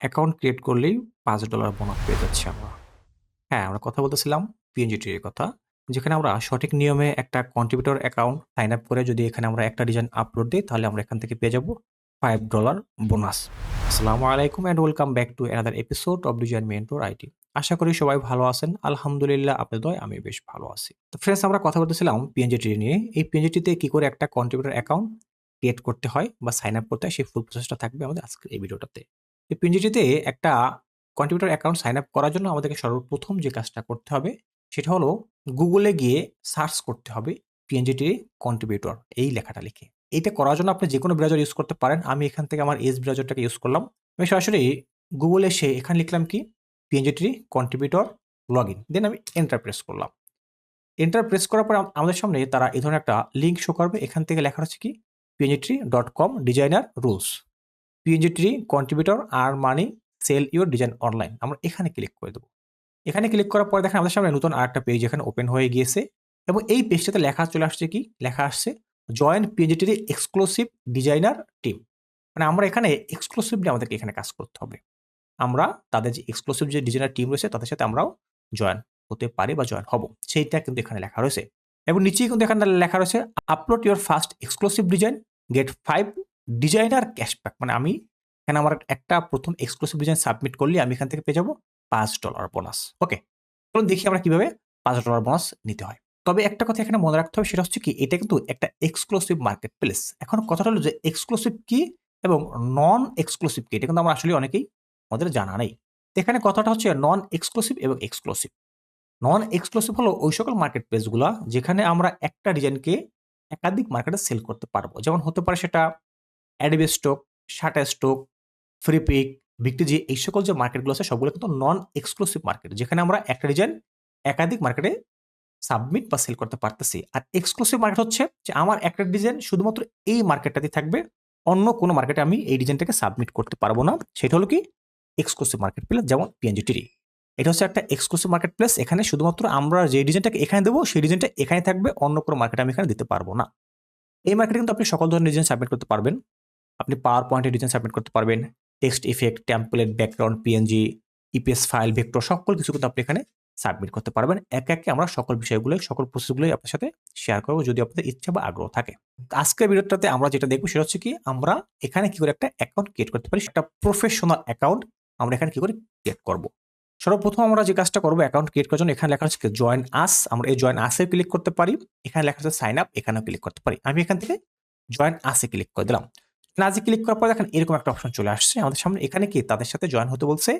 Account create করলেই পাঁচ dollar bonus পেয়ে যাচ্ছি আমরা। হ্যাঁ, আমরা কথা বলতেছিলাম এর কথা। যেখানে আমরা সঠিক নিয়মে একটা কন্ট্রিবিউটর অ্যাকাউন্ট সাইন আপ করে যদি এখানে আমরা একটা ডিজাইন আপলোড দেই তাহলে আমরা এখান থেকে পেয়ে যাব ফাইভ ডলার বোনাস। আসসালামু আলাইকুম and welcome back to another episode of design mentor IT. আশা করি সবাই ভালো আছেন। আলহামদুলিল্লাহ আপনাদের আমি বেশ ভালো আছি। তো ফ্রেন্ডস আমরা কথা বলতেছিলাম PNGT নিয়ে। এই PNGT তে কি করে একটা কন্ট্রিবিউটর অ্যাকাউন্ট ক্রিয়েট করতে হয় বা সাইন আপ করতে হয় সেই ফুল প্রসেসটা থাকবে আমাদের আজকের এই ভিডিওটাতে। এই PNGT তে একটা কন্ট্রিবিউটর অ্যাকাউন্ট সাইন আপ করার জন্য আমাদেরকে সর্বপ্রথম যে কাজটা করতে হবে, সেটা হলো গুগলে গিয়ে সার্চ করতে হবে PNGT কন্ট্রিবিউটর, এই লেখাটা লিখে। এইটা করার জন্য আপনি যে কোনো ব্রাউজার ইউজ করতে পারেন। আমি এখান থেকে আমার এস ব্রাউজারটাকে ইউজ করলাম। আমি সরাসরি গুগলে এসে এখানে লিখলাম কি PNGT contributor log in then আমি এন্টার প্রেস করলাম। এন্টার প্রেস করার পর আমাদের সামনে তারা এই ধরনের একটা লিঙ্ক শো করবে। এখান থেকে লেখা হচ্ছে কি PNGT dot com designer rules. PNGT contributor earn money sell your design online. আমরা এখানে ক্লিক করে দেবো এখানে ক্লিক করার পরে দেখেন আমাদের সামনে নতুন আরেকটা পেজ এখানে ওপেন হয়ে গিয়েছে এবং এই পেজটাতে লেখা চলে আসছে কি লেখা আসছে join PNGT exclusive designer team. মানে আমরা এখানে এক্সক্লুসিভলি আমাদেরকে এখানে কাজ করতে হবে। আমরা তাদের যে এক্সক্লুসিভ যে ডিজাইনার টিম রয়েছে, তাদের সাথে আমরাও জয়েন হতে পারি বা জয়েন হব। সেইটা কিন্তু এখানে লেখা রয়েছে। এবং নিচেই কিন্তু এখানে লেখা রয়েছে upload your first exclusive design get 5 designer cashback. মানে আমি এখানে আমার একটা প্রথম এক্সক্লুসিভ ডিজাইন সাবমিট করলে আমি এখান থেকে পেয়ে যাব $৫ বোনাস। ওকে। চলুন দেখি আমরা কীভাবে $৫ বোনাস নিতে হয়। তবে একটা কথা এখানে মনে রাখতে হবে, সেটা হচ্ছে কি, এটা কিন্তু একটা এক্সক্লুসিভ মার্কেট প্লেস। এখন কথাটা হলো যে এক্সক্লুসিভ কি এবং নন এক্সক্লুসিভ কি, এটা কিন্তু আমরা আসলে অনেকেই আমাদের জানা নেই। এখানে কথাটা হচ্ছে নন এক্সক্লুসিভ এবং এক্সক্লুসিভ। নন এক্সক্লুসিভ হলো ওই সকল মার্কেট প্লেসগুলো যেখানে আমরা একটা ডিজাইনকে একাধিক মার্কেটে সেল করতে পারব। যেমন হতে পারে সেটা Adobe স্টক, Shutterstock, ফ্রিপিক, বিগটিজি এই সকল যে মার্কেটগুলো আছে সবগুলো কিন্তু নন এক্সক্লুসিভ মার্কেট। যেখানে আমরা একটা ডিজাইন একাধিক মার্কেটে সাবমিট বা সেল করতে পারতেছি। আর এক্সক্লুসিভ মার্কেট হচ্ছে যে আমার একটা ডিজাইন শুধুমাত্র এই মার্কেটটাতেই থাকবে। অন্য কোনো মার্কেটে আমি এই ডিজাইনটাকে সাবমিট করতে পারব না। সেটা হলো কি এক্সক্লুসিভ মার্কেট প্লেস যেমন PNGT এটা হচ্ছে একটা এক্সক্লুসিভ মার্কেট প্লেস। এখানে শুধুমাত্র আমরা যে ডিজাইনটাকে এখানে দেবো সেই ডিজাইনটা এখানে থাকবে। অন্য কোনো মার্কেটে আমি এখানে দিতে পারব না। এই মার্কেটে কিন্তু আপনি সকল ধরনের ডিজাইন সাবমিট করতে পারবেন। আপনি পাওয়ার পয়েন্টের ডিজাইন সাবমিট করতে পারবেন। Text effect, template, background, PNG, EPS file, vector সকল কিছু কিন্তু আপনি এখানে সাবমিট করতে পারবেন। একে, একে আমরা সকল বিষয়গুলো সকল প্রসেসগুলোই আপনার সাথে শেয়ার করব যদি আপনাদের ইচ্ছা বা আগ্রহ থাকে। আজকের ভিডিওটাতে আমরা যেটা দেখব সেটা হচ্ছে কি আমরা এখানে কি করে একটা অ্যাকাউন্ট ক্রিয়েট করতে পারি একটা প্রফেশনাল অ্যাকাউন্ট আমরা এখানে কি করে ক্রিয়েট করব। সর্বপ্রথম আমরা যে কাজটা করব অ্যাকাউন্ট ক্রিয়েট করার জন্য এখানে লেখা হচ্ছে জয়েন আস আমরা এই জয়েন আসে ক্লিক করতে পারি। এখানে লেখা আছে সাইন আপ এখানেও ক্লিক করতে পারি। আমি এখান থেকে জয়েন আসে ক্লিক করে দিলাম। নাজে ক্লিক করার পর দেখেন এরকম একটা অপশন চলে আসছে আমাদের সামনে এখানে কি তাদের সাথে জয়েন হতে বলছে।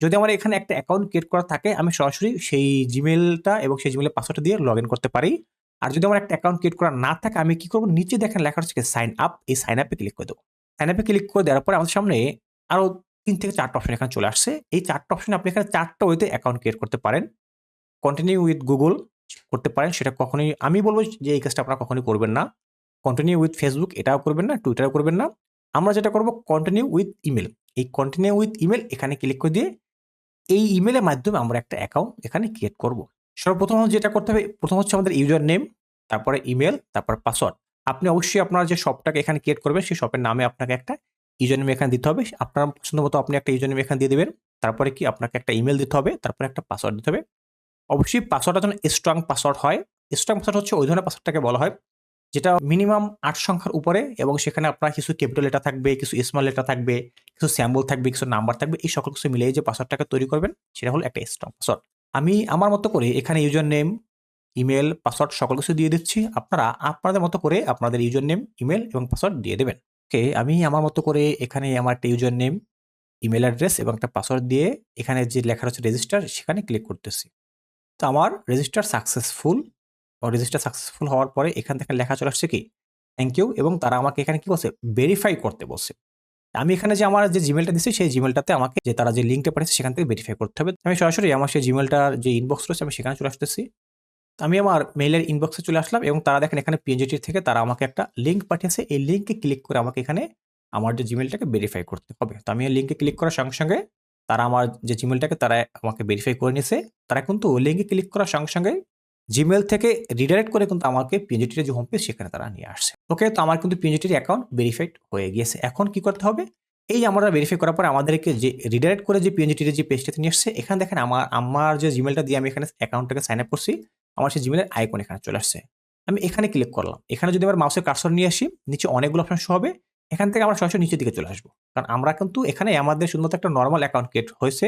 যদি আমার এখানে একটা অ্যাকাউন্ট ক্রিয়েট করা থাকে আমি সরাসরি সেই জিমেলটা এবং সেই জিমেইলের পাসওয়ার্ডটা দিয়ে লগ ইন করতে পারি। আর যদি আমার একটা অ্যাকাউন্ট ক্রিয়েট করা না থাকে আমি কি করব নিচে দেখেন লেখা হচ্ছে সাইন আপ এই সাইন আপে ক্লিক করে দেবো সাইন আপে ক্লিক করে দেওয়ার পরে আমাদের সামনে আরও তিন থেকে ৪ টা অপশন এখানে চলে আসছে। এই ৪ টা অপশনে আপনি এখানে চারটা ওয়েতে অ্যাকাউন্ট ক্রিয়েট করতে পারেন। কন্টিনিউ উইথ গুগল করতে পারেন সেটা কখনোই আমি বলব যে এই কাজটা আপনারা কখনোই করবেন না। কন্টিনিউ উইথ ফেসবুক এটাও করবেন না, টুইটারও করবেন না। আমরা যেটা করব কন্টিনিউ উইথ ইমেল এই কন্টিনিউ উইথ ইমেল এখানে ক্লিক করে দিয়ে এই ইমেলের মাধ্যমে আমরা একটা অ্যাকাউন্ট এখানে ক্রিয়েট করব। সর্বপ্রথম যেটা করতে হবে প্রথম হচ্ছে আমাদের ইউজার নেম, তারপরে ইমেল তারপর পাসওয়ার্ড। আপনি অবশ্যই আপনার যে শপটাকে এখানে ক্রিয়েট করবেন সেই শপের নামে আপনাকে একটা ইউজার নেম এখানে দিতে হবে। আপনার পছন্দ মতো আপনি একটা ইউজার নেম এখানে দিয়ে দেবেন তারপরে কি আপনাকে একটা ইমেল দিতে হবে, তারপরে একটা পাসওয়ার্ড দিতে হবে। অবশ্যই পাসওয়ার্ডটা যেন স্ট্রং পাসওয়ার্ড হয়। স্ট্রং পাসওয়ার্ড হচ্ছে ওই ধরনের পাসওয়ার্ডটাকে বলা হয় যেটা মিনিমাম আট সংখ্যার উপরে এবং সেখানে আপনার কিছু ক্যাপিটাল লেটার থাকবে, কিছু স্মল লেটার থাকবে, কিছু সিম্বল থাকবে, কিছু নাম্বার থাকবে। এই সকল কিছু মিলিয়ে যে পাসওয়ার্ডটাকে তৈরি করবেন সেটা হলো একটা স্ট্রং পাসওয়ার্ড। আমি আমার মতো করে এখানে ইউজার নেম, ইমেল পাসওয়ার্ড সকল কিছু দিয়ে দিচ্ছি। আপনারা আপনাদের মতো করে আপনাদের ইউজার নেম, ইমেল এবং পাসওয়ার্ড দিয়ে দেবেন। ওকে আমি আমার মতো করে এখানে আমার একটা ইউজার নেম, ইমেল অ্যাড্রেস এবং একটা পাসওয়ার্ড দিয়ে এখানে যে লেখা রয়েছে রেজিস্টার সেখানে ক্লিক করতেছি। তো আমার রেজিস্টার সাকসেসফুল রেজিস্টার সাকসেসফুল হওয়ার পরে এখান থেকে লেখা চলে আসছে কি থ্যাংক ইউ এবং তারা আমাকে এখানে কি বলছে ভেরিফাই করতে বলছে। আমি এখানে যে আমার যে জিমেলটা দিচ্ছি সেই জিমেলটাতে আমাকে যে তারা যে লিঙ্কটা পাঠিয়েছে সেখান থেকে ভেরিফাই করতে হবে। আমি সরাসরি আমার সেই জিমেলটার যে ইনবক্স রয়েছে আমি সেখানে চলে আসতেছি। আমি আমার মেইলের ইনবক্সে চলে আসলাম এবং তারা দেখেন এখানে PNGT থেকে তারা আমাকে একটা লিঙ্ক পাঠিয়েছে। এই লিঙ্কে ক্লিক করে আমাকে এখানে আমার যে জিমেলটাকে ভেরিফাই করতে হবে। তো আমি এই লিঙ্কে ক্লিক করার সঙ্গে, সঙ্গে তারা আমার যে জিমেলটাকে তারা আমাকে ভেরিফাই করে নিয়েছে। তারা কিন্তু ওই লিঙ্কে ক্লিক করার সঙ্গে, সঙ্গে জিমেইল থেকে রিডাইরেক্ট করে কিন্তু আমাকে পিএনজিটির যে হোম পেজ সেখানে তারা নিয়ে আসছে। ওকে তো আমার কিন্তু পিএনজিটির অ্যাকাউন্ট ভেরিফাইড হয়ে গিয়েছে। এখন কি করতে হবে? এই আমরা ভেরিফাই করার পরে আমাদেরকে যে রিডাইরেক্ট করে যে পিএনজিটির যে পেজটাতে নিয়ে আসছে, এখানে দেখেন আমার আমার যে জিমেলটা দিয়ে আমি এখানে অ্যাকাউন্টটাকে সাইন আপ করছি, আমার সেই জিমেলের আইকন এখানে চলে আসছে আমি এখানে ক্লিক করলাম এখানে যদি আমার মাউসের কার্সর নিয়ে আসি, নিচে অনেকগুলো অপশন হবে, এখান থেকে আমরা সরাসরি নিচের দিকে চলে আসব কারণ আমরা কিন্তু এখানে আমাদের শুধুমাত্র একটা নর্মাল অ্যাকাউন্ট ক্রিয়েট হয়েছে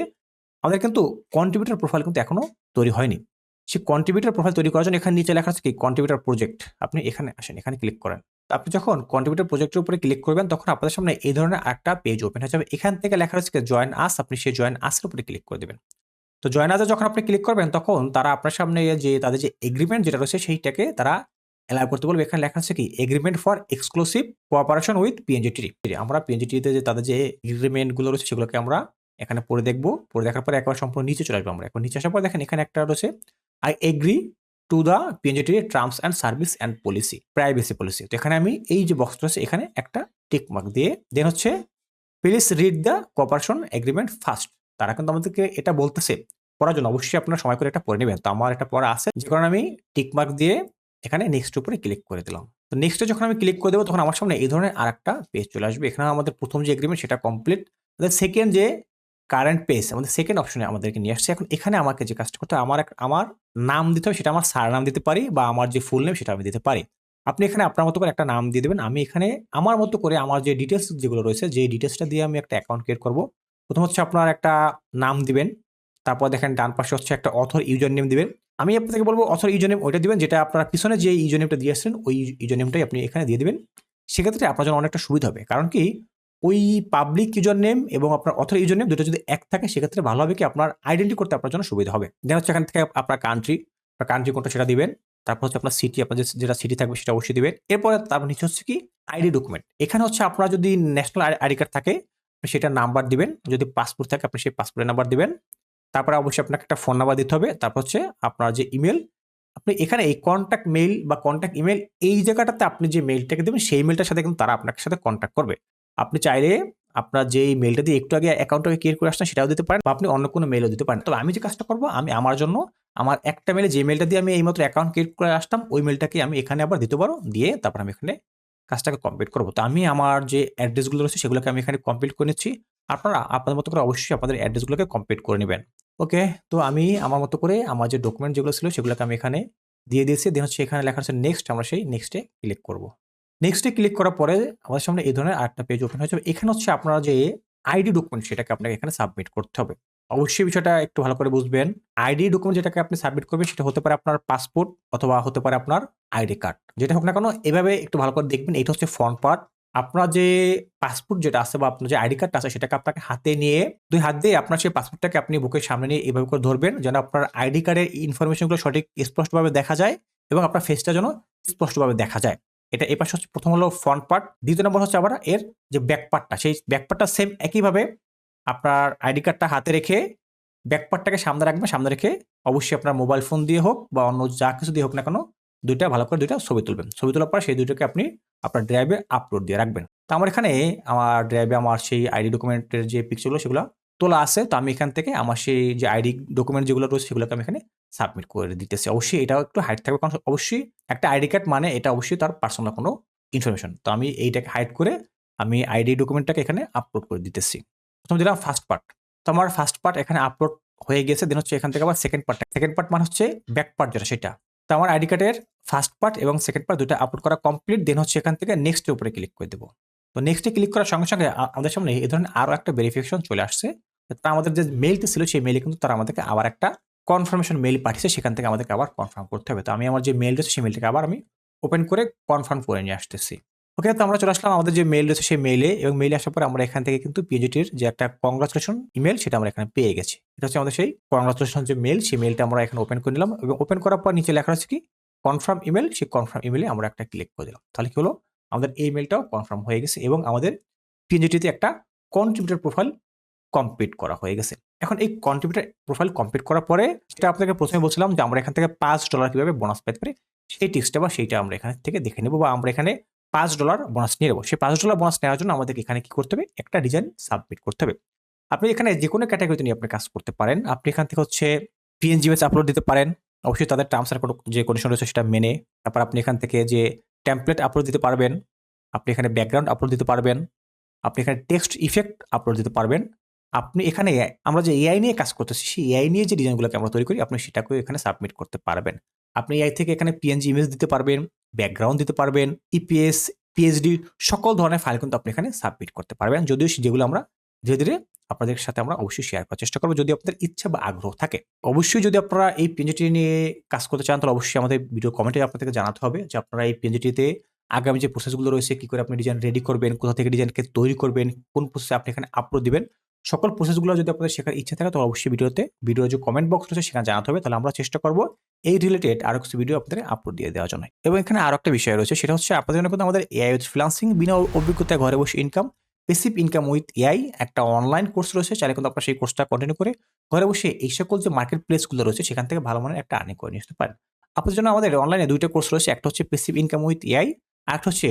আমাদের কিন্তু কন্ট্রিবিউটার প্রোফাইল কিন্তু এখনও তৈরি হয়নি সেই কন্ট্রিবিউটার প্রোফাইল তৈরি করার জন্য এখানে নিচে লেখা আছে কি? কন্ট্রিবিউটার প্রজেক্ট আপনি এখানে আসেন, এখানে ক্লিক করেন। আপনি যখন কন্ট্রিবিউটার প্রজেক্টের উপরে ক্লিক করবেন, তখন আপনাদের সামনে এই ধরনের একটা পেজ ওপেন হয়ে যাবে। এখান থেকে লেখা আছে জয়েন আস আপনি সেই জয়েন আসের উপরে ক্লিক করে দেবেন। তো জয়েন আসে যখন আপনি ক্লিক করবেন, তখন তারা আপনার সামনে যে, তাদের যে এগ্রিমেন্ট যেটা রয়েছে, সেইটাকে তারা অ্যালাউ করতে বলবে। এখানে লেখা আছে কি? Agreement for exclusive cooperation with PNGT আমরা পিএনজিটিতে যে, তাদের যে এগ্রিমেন্টগুলো রয়েছে, সেগুলোকে আমরা এখানে পড়ে দেখব। পড়ে দেখার পরে একবার সম্পূর্ণ নিচে চলে আসব আমরা। এখন নিচে আসার পর দেখেন এখানে একটা রয়েছে I agree to the PNGT terms and service and policy privacy policy তো এখানে আমি এই যে বক্সটা আছে এখানে একটা টিকমার্ক দিয়ে দেন হচ্ছে please read the cooperation agreement first তারা কিন্তু আমাদেরকে এটা বলতেছে, পড়ার জন্য অবশ্যই আপনারা সময় করে এটা পড়ে নেবেন। তো আমার এটা পড়া আছে, যে কারণে আমি টিকমার্ক দিয়ে এখানে নেক্সট উপরে ক্লিক করে দিলাম। তো নেক্সটে যখন আমি ক্লিক করে দেবো, তখন আমার সামনে এই ধরনের আর একটা পেজ চলে আসবে। এখানে আমাদের প্রথম যে এগ্রিমেন্ট সেটা কমপ্লিট সেকেন্ড যে কারেন্ট পেজ আমাদের সেকেন্ড অপশনে আমাদেরকে নিয়ে আসছে। এখন এখানে আমাকে যে কাজটা করতে আমার আমার নাম দিতে হবে, সেটা আমার সার নাম দিতে পারি বা আমার যে ফুল নেম সেটা আমি দিতে পারি। আপনি এখানে আপনার মতো করে একটা নাম দিয়ে দেবেন। আমি এখানে আমার মতো করে আমার যে ডিটেলস যেগুলো রয়েছে, যে ডিটেলসটা দিয়ে আমি একটা অ্যাকাউন্ট ক্রিয়েট করব। প্রথম হচ্ছে আপনার একটা নাম দিবেন, তারপর দেখেন ডান পাশে হচ্ছে একটা অথর ইউজার নেম দিবেন। আমি আপনাকে বলব অথর ইউজার নেম ওইটা দিবেন, যেটা আপনার পিছনে যে ইউজার নেমটা দিয়ে আসছেন, ওই ইউজার নেমটাই আপনি এখানে দিয়ে দেবেন। সেক্ষেত্রে আপনার জন্য অনেকটা সুবিধা হবে। কারণ কি ওই পাবলিক ইউজার নেম এবং আপনার অথর ইউজার নেম দুটো যদি এক থাকে, সেক্ষেত্রে ভালো হবে কি আপনার আইডেন্টি করতে আপনার জন্য সুবিধা হবে। দেন হচ্ছে এখান থেকে আপনার কান্ট্রি আপনার কান্ট্রি কোনটা সেটা দিবেন, তারপর হচ্ছে আপনার সিটি আপনার যেটা সিটি থাকবে সেটা অবশ্যই দিবেন। এরপরে তারপর নিচে হচ্ছে কি আইডি ডকুমেন্ট এখানে হচ্ছে আপনার যদি ন্যাশনাল আইডি কার্ড থাকে, আপনি সেটা নাম্বার দিবেন। যদি পাসপোর্ট থাকে, আপনি সেই পাসপোর্টের নাম্বার দিবেন। তারপরে অবশ্যই আপনাকে একটা ফোন নাম্বার দিতে হবে। তারপর হচ্ছে আপনার যে ইমেল আপনি এখানে এই কন্ট্যাক্ট মেইল বা কন্ট্যাক্ট ইমেল এই জায়গাটাতে আপনি যে মেইলটাকে দেবেন, সেই মেইলটার সাথে কিন্তু তারা আপনার সাথে কন্ট্যাক্ট করবে। আপনি চাইলে আপনার যেই মেলটা দিয়ে একটু আগে অ্যাকাউন্টটাকে ক্রিয়েট করে আসছেন সেটাও দিতে পারেন বা আপনি অন্য কোনো মেলও দিতে পারেন। তবে আমি যে কাজটা করব, আমি আমার জন্য আমার একটা মেলে যে মেলটা দিয়ে আমি এইমাত্র অ্যাকাউন্ট ক্রিয়েট করে আসতাম, ওই মেলটাকে আমি এখানে আবার দিতে পারো, দিয়ে তারপর আমি এখানে কাজটাকে কমপ্লিট করব। তো আমি আমার যে অ্যাড্রেসগুলো রয়েছে, সেগুলোকে আমি এখানে কমপ্লিট করে নিচ্ছি। আপনারা আপনাদের মতো করে অবশ্যই আপনাদের অ্যাড্রেসগুলোকে কমপ্লিট করে নেবেন। ওকে? তো আমি আমার মতো করে আমার যে ডকুমেন্ট যেগুলো ছিল, সেগুলোকে আমি এখানে দিয়ে দিয়েছি। দেন হচ্ছে এখানে লেখা আছে নেক্সট আমরা সেই নেক্সটে ক্লিক করব। নেক্সটে ক্লিক করার পরে আমাদের সামনে এই ধরনের আরেকটা পেজ ওপেন হয়ে যাবে এখানে হচ্ছে আপনারা যে আইডি ডকুমেন্ট সেটাকে আপনাকে এখানে সাবমিট করতে হবে। অবশ্যই বিষয়টা একটু ভালো করে বুঝবেন। আইডি ডকুমেন্ট যেটাকে আপনি সাবমিট করবেন সেটা হতে পারে আপনার পাসপোর্ট অথবা হতে পারে আপনার আইডি কার্ড যেটা হোক না কেন, এভাবে একটু ভালো করে দেখবেন। এটা হচ্ছে ফ্রন্ট পার্ট আপনার যে পাসপোর্ট যেটা আছে বা আপনার যে আইডি কার্ডটা আছে, সেটাকে আপনাকে হাতে নিয়ে, দুই হাত দিয়ে আপনার সেই পাসপোর্টটাকে আপনি বুকের সামনে নিয়ে এভাবে করে ধরবেন যেন আপনার আইডি কার্ডের ইনফরমেশনগুলো সঠিক স্পষ্টভাবে দেখা যায় এবং আপনার ফেসটা যেন স্পষ্টভাবে দেখা যায়। এটা পাশে হচ্ছে প্রথম হলো ফ্রন্ট পার্ট দ্বিতীয় নম্বর হচ্ছে আবার এর যে ব্যাক পার্টটা সেই ব্যাক পার্টটা সেম একইভাবে আপনার আইডি কার্ডটা হাতে রেখে ব্যাক পার্টটাকে সামনে রাখবেন সামনে রেখে অবশ্যই আপনার মোবাইল ফোন দিয়ে হোক বা অন্য যা কিছু দিয়ে হোক না কেন, দুইটা ভালো করে দুইটা ছবি তুলবেন। ছবি তোলার পর সেই দুইটাকে আপনি আপনার ড্রাইভে আপলোড দিয়ে রাখবেন। তো আমার এখানে আমার ড্রাইভে আমার সেই আইডি ডকুমেন্টের যে পিকচারগুলো সেগুলো তোলা আছে। তো আমি এখান থেকে আমার সেই যে আইডি ডকুমেন্ট যেগুলো রয়েছে, সেগুলোকে আমি এখানে সাবমিট করে দিতেছি। অবশ্যই এটাও একটু হাইট থাকবে কারণ অবশ্যই একটা আইডি কার্ড মানে এটা অবশ্যই তার পার্সোনাল কোনো ইনফরমেশন তো আমি এইটাকে হাইড করে আমি আইডি ডকুমেন্টটাকে এখানে আপলোড করে দিতেছি। প্রথম দিলাম ফার্স্ট পার্ট তো আমার ফার্স্ট পার্ট এখানে আপলোড হয়ে গেছে। দেন হচ্ছে এখান থেকে আবার সেকেন্ড পার্ট সেকেন্ড পার্ট মানে হচ্ছে ব্যাক পার্ট যেটা, সেটা। তো আমার আইডি কার্ডের ফার্স্ট পার্ট এবং সেকেন্ড পার্ট দুটো আপলোড করা কমপ্লিট দেন হচ্ছে এখান থেকে নেক্সটের উপরে ক্লিক করে দেবো। তো নেক্সটে ক্লিক করার সঙ্গে সঙ্গে আমাদের সামনে এই ধরনের আরও একটা ভেরিফিকেশন চলে আসছে। তা আমাদের যে মেইলটা ছিল, সেই মেইলে কিন্তু তারা আমাদেরকে আবার একটা কনফার্মেশন মেইল পাঠিয়েছে, সেখান থেকে আমাদেরকে আবার কনফার্ম করতে হবে। তো আমি আমার যে মেইল রয়েছে, সেই মেইলটাকে আবার আমি ওপেন করে কনফার্ম করে নিয়ে আসতেছি। ওকে তো আমরা চলে আসলাম আমাদের যে মেইল রয়েছে, সেই মেইলে এবং মেইলে আসার পরে আমরা এখান থেকে কিন্তু পিজিটির যে একটা কংগ্রাচুলেশন ইমেল সেটা আমরা এখানে পেয়ে গেছি। এটা হচ্ছে আমাদের সেই কংগ্রাচুলেশন যে মেইল সেই মেইলটা আমরা এখানে ওপেন করে নিলাম এবং ওপেন করার পর নিচে লেখা আছে কি কনফার্ম ইমেল সেই কনফার্ম ইমেলে আমরা একটা ক্লিক করে দিলাম। তাহলে কি হলো, আমাদের এই মেলটাও কনফার্ম হয়ে গেছে এবং আমাদের পিএনজিটিতে একটা কন্ট্রিবিউটার প্রোফাইল কমপ্লিট করা হয়ে গেছে। এখন এই কন্ট্রিবিউটার প্রোফাইল কমপ্লিট করার পরে সেটা আপনাকে প্রথমে বলছিলাম যে আমরা এখান থেকে পাঁচ ডলার কীভাবে বোনাস পেতে পারি, সেই টিক্সটা বা সেইটা আমরা এখান থেকে দেখে নেব বা আমরা এখানে পাঁচ ডলার বোনাস নিয়ে নেব। সেই পাঁচ ডলার বোনাস নেওয়ার জন্য আমাদেরকে এখানে কি করতে হবে? একটা ডিজাইন সাবমিট করতে হবে। আপনি এখানে যে কোনো ক্যাটাগরিতে নিয়ে আপনি কাজ করতে পারেন। আপনি এখান থেকে হচ্ছে পিএনজি বেস আপলোড দিতে পারেন। অবশ্যই তাদের টার্মস অ্যান্ড যে কন্ডিশন রয়েছে সেটা মেনে তারপর আপনি এখান থেকে যে টেমপ্লেট আপলোড দিতে পারবেন, আপনি এখানে ব্যাকগ্রাউন্ড আপলোড দিতে পারবেন, আপনি এখানে টেক্সট ইফেক্ট আপলোড দিতে পারবেন আপনি এখানে, আমরা যে এআই নিয়ে কাজ করতেছি, সেই এআই নিয়ে যে ডিজাইনগুলোকে আমরা তৈরি করি, আপনি সেটাকেও এখানে সাবমিট করতে পারবেন। আপনি এআই থেকে এখানে পিএনজি ইমেজ দিতে পারবেন ব্যাকগ্রাউন্ড দিতে পারবেন ইপিএস পিএইচডি সকল ধরনের ফাইল কিন্তু আপনি এখানে সাবমিট করতে পারবেন। যদিও যেগুলো আমরা ধীরে ধীরে আপনাদের সাথে আমরা অবশ্যই শেয়ার করার চেষ্টা করব। যদি আপনাদের ইচ্ছা বা আগ্রহ থাকে, অবশ্যই যদি আপনারা এই পিএনজিটি নিয়ে কাজ করতে চান, তাহলে অবশ্যই আমাদের ভিডিও কমেন্টে আপনাদেরকে জানাতে হবে যে আপনারা এই পিএনজিটিতে আগামী যে প্রসেসগুলো রয়েছে, কী করে আপনি ডিজাইন রেডি করবেন, কোথা থেকে ডিজাইনকে তৈরি করবেন, কোন প্রসেসে আপনি এখানে আপলোড দিবেন সকল প্রসেসগুলো যদি আপনাদের শেখার ইচ্ছা থাকে, তাহলে অবশ্যই ভিডিওতে, ভিডিওর যে কমেন্ট বক্স রয়েছে সেখানে জানাতে হবে, তাহলে আমরা চেষ্টা করব এই রিলেটেড আরও কিছু ভিডিও আপনাদের আপলোড দিয়ে দেওয়ার জন্য। এবং এখানে আরও একটা বিষয় রয়েছে, সেটা হচ্ছে আপনাদের জন্য কিন্তু আমাদের এআই উইথ ফ্রিলান্সিং বিনা অভিজ্ঞতায় ঘরে বসে income passive income with AI একটা অনলাইন কোর্স রয়েছে, চাইলে কিন্তু আপনারা সেই কোর্সটা কন্টিনিউ করে ঘরে বসে এই সকল যে মার্কেট প্লেসগুলো রয়েছে, সেখান থেকে ভালো মানের একটা আর্নিং করে আসতে পারেন। আপনাদের জন্য আমাদের অনলাইনে দুইটা কোর্স রয়েছে, একটা হচ্ছে পেসিভ ইনকাম উইথ এআই একটা হচ্ছে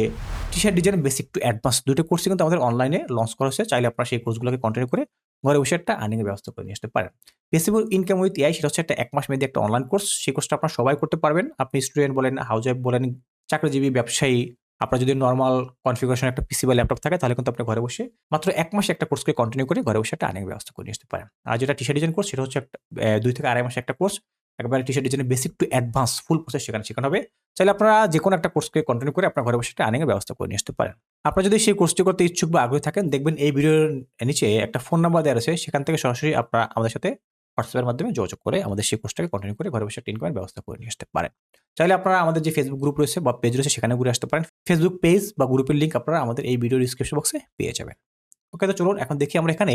T shirt design basic to advance দুটো কোর্স কিন্তু আমাদের অনলাইনে লঞ্চ করা হয়েছে। চাইলে আপনারা সেই কোর্সগুলোকে কন্টিনিউ করে ঘরে বসে একটা আর্নিংয়ের ব্যবস্থা করে নিয়ে আসতে পারেন। পেসিবল ইনকাম উইথ এআই সেটা হচ্ছে একটা এক মাস মেয়াদী একটা অনলাইন কোর্স সেই কোর্সটা আপনারা সবাই করতে পারবেন। আপনি স্টুডেন্ট বলেন হাউস ওয়াইফ বলেন, চাকরিজীবী, ব্যবসায়ী, আপনার যদি নর্মাল কনফিগারেশন একটা পিসি বা ল্যাপটপ থাকে, তাহলে কিন্তু আপনি ঘরে বসে মাত্র এক মাসে একটা কোর্সকে কন্টিনিউ করে ঘরে বসে একটা আর্নিং ব্যবস্থা করে নিয়ে আসতে পারেন। আর যেটা টি শার্ট ডিজাইন কোর্স সেটা হচ্ছে একটা দুই থেকে আড়াই মাসে একটা কোর্স একবারে টি শার্ট ডিজাইনের basic to advance full process সেখানে শেখানো হবে। চাইলে আপনারা যে কোনো একটা কোর্সকে কন্টিনিউ করে আপনার ঘরে বসে একটা আর্নিং এর ব্যবস্থা করে নিয়ে আসতে পারেন। আপনারা যদি সেই কোর্সটি করতে ইচ্ছুক বা আগ্রহী থাকেন, দেখবেন এই ভিডিওর নিচে একটা ফোন নাম্বার দেওয়া আছে সেখান থেকে সরাসরি আপনারা আমাদের সাথে হোয়াটসঅ্যাপের মাধ্যমে যোগাযোগ করে আমাদের সেই কোর্সটাকে কন্টিনিউ করে ঘরে বসে একটা ইনকামের ব্যবস্থা করে নিয়ে আসতে পারেন। চাইলে আপনারা আমাদের যে ফেসবুক গ্রুপ রয়েছে বা পেজ রয়েছে, সেখানে ঘুরে আসতে পারেন। ফেসবুক পেজ বা গ্রুপের লিঙ্ক আপনারা আমাদের এই ভিডিও ডিসক্রিপশন বক্সে পেয়ে যাবেন। ওকে তো চলুন, এখন দেখি আমরা এখানে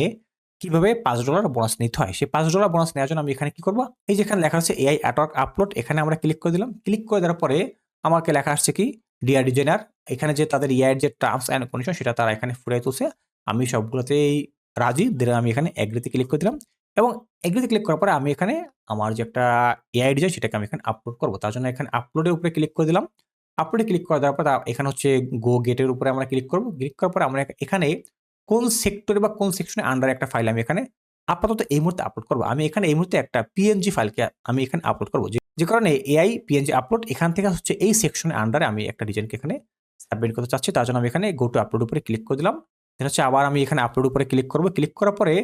কীভাবে পাঁচ ডলার বোনাস নিতে হয়? সেই পাঁচ ডলার বোনাস নেওয়ার জন্য আমি এখানে কি করব? এই যে এখানে লেখা আছে এআই অ্যাটওয়ার্ক আপলোড এখানে আমরা ক্লিক করে দিলাম। ক্লিক করে দেওয়ার পরে আমাকে লেখা আসছে কি? ডিআর ডিজাইনার এখানে যে তাদের ইআইয়ের যে টার্মস অ্যান্ড কন্ডিশন সেটা তারা এখানে ফুরাই তুলছে। আমি সবগুলোতেই রাজি। দেন আমি এখানে এগ্রিতে ক্লিক করে দিলাম। এবং এগ্রিতে ক্লিক করার পরে আমি এখানে আমার যে একটা এআই ডিজাইন সেটাকে আমি এখানে আপলোড করব। তার জন্য এখানে আপলোডের উপরে ক্লিক করে দিলাম। আপলোডে ক্লিক করে দেওয়ার পর এখানে হচ্ছে গো গেটের উপরে আমরা ক্লিক করব। ক্লিক করার পরে আমরা এখানে কোন সেক্টরে বা কোন সেকশনে আন্ডার একটা ফাইল আমি এখানে আপাতত এই মুহূর্তে আপলোড করব। আমি এখানে এই মুহূর্তে একটা পিএনজি ফাইলকে আমি এখানে আপলোড করব। যে কারণে এআই পিএনজি আপলোড এখান থেকে হচ্ছে এই সেকশনের আন্ডারে আমি একটা ডিজাইনকে এখানে সাবমিট করতে চাচ্ছি। তার জন্য আমি এখানে গো টু আপলোড উপরে ক্লিক করে দিলাম। দেন হচ্ছে আবার আমি এখানে আপলোড উপরে ক্লিক করব। ক্লিক করার পরে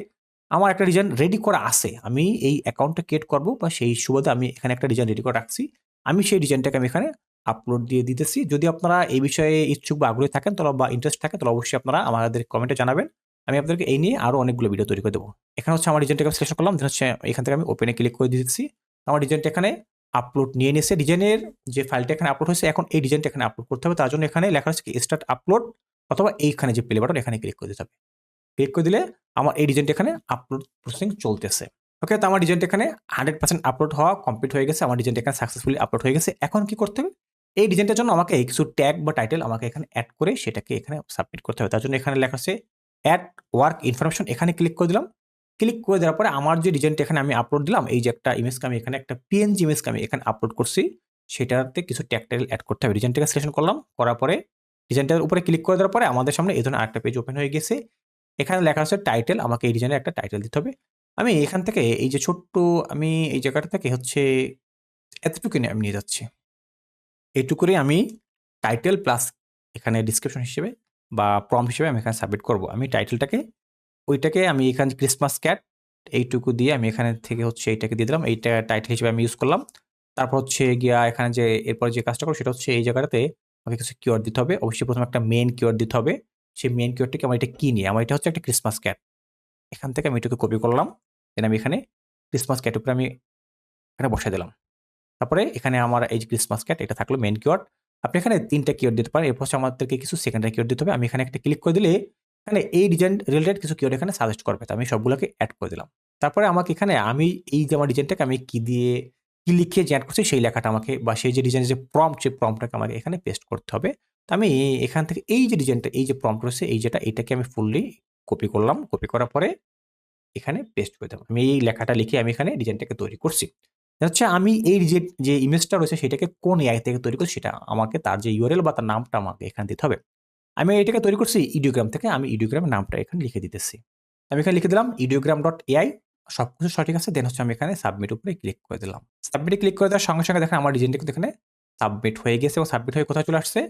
আমার একটা ডিজাইন রেডি করা আছে। আমি এই অ্যাকাউন্টটা ক্রিয়েট করব বা সেই সুবাদে আমি এখানে একটা ডিজাইন রেডি করে রাখছি। আমি সেই ডিজাইনটাকে আমি এখানে আপলোড দিয়ে দিতেছি। যদি আপনারা এই বিষয়ে ইচ্ছুক বা আগ্রহী থাকেন, তাহলে বা ইন্টারেস্ট থাকে তাহলে অবশ্যই আপনারা আমাদের কমেন্টে জানাবেন। আমি আপনাদেরকে এই নিয়ে আরও অনেকগুলো ভিডিও তৈরি করে দেবো। এখানে হচ্ছে আমার ডিজাইনটাকে আমি সিলেকশন করলাম হচ্ছে এখান থেকে আমি ওপেনে ক্লিক করে দিচ্ছি আমার ডিজাইনটা এখানে আপলোড নিয়ে নিয়েছে। ডিজাইনের যে ফাইলটা এখানে আপলোড হয়েছে, এখন এই ডিজাইনটা এখানে আপলোড করতে হবে। তার জন্য এখানে লেখা হচ্ছে স্টার্ট আপলোড অথবা এইখানে যে প্লে বাটন এখানে ক্লিক করে দিতে হবে। ক্লিক করে দিলে আমার এই ডিজাইনটা এখানে আপলোড প্রসেসিং চলতেছে। ওকে তো আমার ডিজাইনটা এখানে হান্ড্রেড পার্সেন্ট আপলোড হওয়া কমপ্লিট হয়ে গেছে। আমার ডিজাইনটা এখানে সাকসেসফুলি আপলোড হয়ে গেছে। এখন কি করতে হবে? এই ডিজাইনটার জন্য আমাকে কিছু ট্যাগ বা টাইটেল আমাকে এখানে অ্যাড করে সেটাকে এখানে সাবমিট করতে হবে। তার জন্য এখানে লেখা আছে অ্যাড ওয়ার্ক ইনফরমেশন এখানে ক্লিক করে দিলাম। ক্লিক করে দেওয়ার পরে আমার যে ডিজাইনটা এখানে আমি আপলোড দিলাম, এই যে একটা ইমেজকে আমি এখানে একটা পিএনজি ইমেজকে আমি এখানে আপলোড করছি, সেটাতে কিছু ট্যাগ টাইটেল অ্যাড করতে হবে। ডিজাইনটাকে সিলেকশন করলাম, করার পরে ডিজাইনটার উপরে ক্লিক করে দেওয়ার পরে আমাদের সামনে এই ধরনের আরেকটা পেজ ওপেন হয়ে গেছে। এখানে লেখা আছে টাইটেল আমাকে এই ডিজাইনের একটা টাইটেল দিতে হবে। আমি এখান থেকে এই যে ছোট্ট, আমি এই জায়গাটা থেকে হচ্ছে এতটুকু আমি নিয়ে যাচ্ছি। এইটুকুরে আমি টাইটেল প্লাস এখানে ডিসক্রিপশন হিসেবে বা প্রম হিসেবে আমি এখানে সাবমিট করব। আমি টাইটেলটাকে ওইটাকে আমি এখানে ক্রিসমাস ক্যাট এইটুকু দিয়ে আমি এখানে থেকে হচ্ছে এইটাকে দিয়ে দিলাম। এইটা টাইটেল হিসেবে আমি ইউজ করলাম। তারপর হচ্ছে গিয়া এখানে যে, এরপর যে কাজটা করব সেটা হচ্ছে এই জায়গাটাতে আমাকে কিছু কিওয়ার্ড দিতে হবে। অবশ্যই প্রথমে একটা মেন কিওয়ার্ড দিতে হবে। সেই মেন কিওয়ার্ডটাকে আমার এটা কি নিয়ে, আমার এটা হচ্ছে একটা ক্রিসমাস ক্যাট এখান থেকে আমি এটাকে কপি করলাম। দেন আমি এখানে ক্রিসমাস ক্যাট উপরে আমি এখানে বসে দিলাম। তারপরে এখানে আমার এই যে ক্রিসমাস ক্যাট এটা থাকল মেন কিওয়ার্ড আপনি এখানে তিনটা কিওয়ার্ড দিতে পারেন, এরপর আমাদেরকে কিছু সেকেন্ডারি কিওয়ার্ড দিতে হবে। আমি এখানে একটা ক্লিক করে দিলে এখানে এই ডিজাইন রিলেটেড কিছু কিওয়ার্ড এখানে সাজেস্ট করবে। তো আমি সবগুলোকে অ্যাড করে দিলাম। তারপরে আমাকে এখানে আমি এই যে আমার ডিজাইনটাকে আমি কি দিয়ে, কি লিখে যে অ্যাড করছি, সেই লেখাটা আমাকে বা সেই যে ডিজাইনের যে প্রম্পট সেই প্রম্পটটাকে আমাকে এখানে পেস্ট করতে হবে। তো আমি এখান থেকে এই যে ডিজাইনটা এই যে প্রম্পট রয়েছে, এই যেটা, এটাকে আমি ফুললি কপি করলাম। কপি করার পরে এখানে পেস্ট করে দেবো আমি এই লেখাটা লিখে আমি এখানে ডিজাইনটাকে তৈরি করছি। হচ্ছে আমি এই যে যে ইমেজটা রয়েছে সেটাকে কোন এআই থেকে তৈরি করছি সেটা আমাকে তার যে ইউআরএল বা তার নামটা আমাকে এখানে দিতে হবে। আমি এটাকে তৈরি করছি ইডিওগ্রাম থেকে, আমি ইডিওগ্রামের নামটা এখানে লিখে দিতেছি। আমি এখানে লিখে দিলাম ইডিওগ্রাম ডট এআই সব কিছু সঠিক আছে দেন হচ্ছে আমি এখানে সাবমিট উপরে ক্লিক করে দিলাম। সাবমিটে ক্লিক করে দেওয়ার সঙ্গে সঙ্গে দেখেন আমার ডিজাইনটা কিন্তু এখানে সাবমিট হয়ে গেছে এবং সাবমিট হয়ে কোথায় চলে আসছে?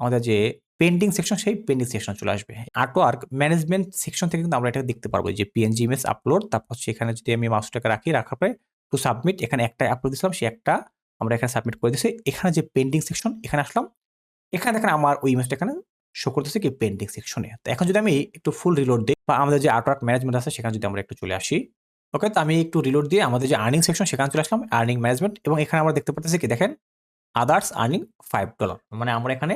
আমাদের যে পেন্ডিং সেকশন সেই পেন্ডিং সেকশন চলে আসবে। আর্টওয়ার্ক ম্যানেজমেন্ট সেকশন থেকে কিন্তু আমরা এটা দেখতে পারব, যে পিএনজি ইমেজ আপলোড তারপর সেখানে যদি আমি মাউসটাকে রাখি, রাখার পরে টু সাবমিট এখানে একটা আপলোড দিয়েছিলাম সে একটা আমরা এখানে সাবমিট করে দিয়েছি। এখানে যে পেন্ডিং সেকশন এখানে আসলাম। এখানে দেখেন আমার ওই ইমেজটা এখানে শো করতেছে কি পেন্ডিং সেকশনে তো এখন যদি আমি একটু ফুল রিলোড দিই, বা আমাদের যে আর্টওয়ার্ক ম্যানেজমেন্ট আছে, সেখানে যদি আমরা একটু চলে আসি। ওকে তো আমি একটু রিলোড দিয়ে আমাদের যে আর্নিং সেকশন সেখানে চলে আসলাম আর্নিং ম্যানেজমেন্ট এবং এখানে আমরা দেখতে পাচ্ছি কি, দেখেন আদার্স আর্নিং ফাইভ ডলার মানে আমরা এখানে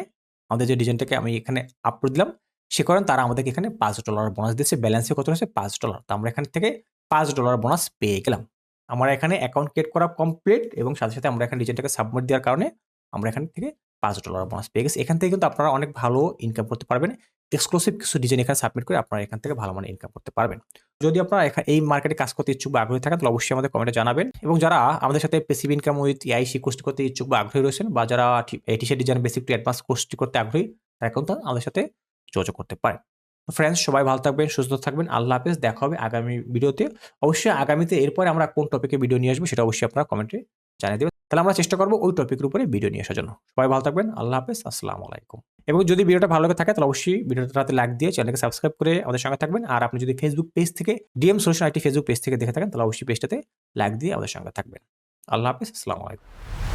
আমাদের যে ডিজাইনটাকে আমি এখানে আপলোড দিলাম, সে কারণে তারা আমাদেরকে এখানে পাঁচ ডলার বোনাস দিচ্ছে ব্যালেন্সে কত রয়েছে পাঁচ ডলার তো আমরা এখান থেকে পাঁচ ডলার বোনাস পেয়ে গেলাম। আমরা এখানে অ্যাকাউন্ট ক্রিয়েট করা কমপ্লিট এবং সাথে সাথে আমরা এখানে ডিজাইনটাকে সাবমিট দেওয়ার কারণে আমরা এখান থেকে পাঁচ ডলার বোনাস পেয়ে গেছি। এখান থেকে কিন্তু আপনারা অনেক ভালো ইনকাম করতে পারবেন। এক্সক্লুসিভ কিছু ডিজাইন এখানে সাবমিট করে আপনারা এখান থেকে ভালো মানে ইনকাম করতে পারবেন। যদি আপনারা এখা- এই মার্কেটে কাজ করতে ইচ্ছুক বা আগ্রহী থাকেন, তাহলে অবশ্যই আমাদের কমেন্টে জানাবেন। এবং যারা আমাদের সাথে passive income with AI course করতে ইচ্ছুক বা আগ্রহী রয়েছেন বা যারা T shirt design basic to advance কোর্সটি করতে আগ্রহী, তারা কিন্তু আমাদের সাথে যোগাযোগ করতে পারেন। ফ্রেন্ডস সবাই ভালো থাকবেন, সুস্থ থাকবেন। আল্লাহ হাফেজ, দেখা হবে আগামী ভিডিওতে। অবশ্যই আগামীতে এরপরে আমরা কোন টপিকে ভিডিও নিয়ে আসব সেটা অবশ্যই আপনারা কমেন্টে জানিয়ে দেবেন। তাহলে আমরা চেষ্টা করব ওই টপিকের উপরে ভিডিও নিয়ে আসার জন্য। সবাই ভালো থাকবেন, আল্লাহ হাফেজ, আসসালামু আলাইকুম। এবং যদি ভিডিওটা ভালো লাগে থাকে, তাহলে অবশ্যই ভিডিওটাতে লাইক দিয়ে চ্যানেলকে সাবস্ক্রাইব করে আমাদের সঙ্গে থাকবেন। আর আপনি যদি ফেসবুক পেজ থেকে DM solution IT Facebook page থেকে দেখে থাকেন, তাহলে অবশ্যই পেজটাতে লাইক দিয়ে আমাদের সঙ্গে থাকবেন। আল্লাহ হাফেজ, আসসালামু আলাইকুম।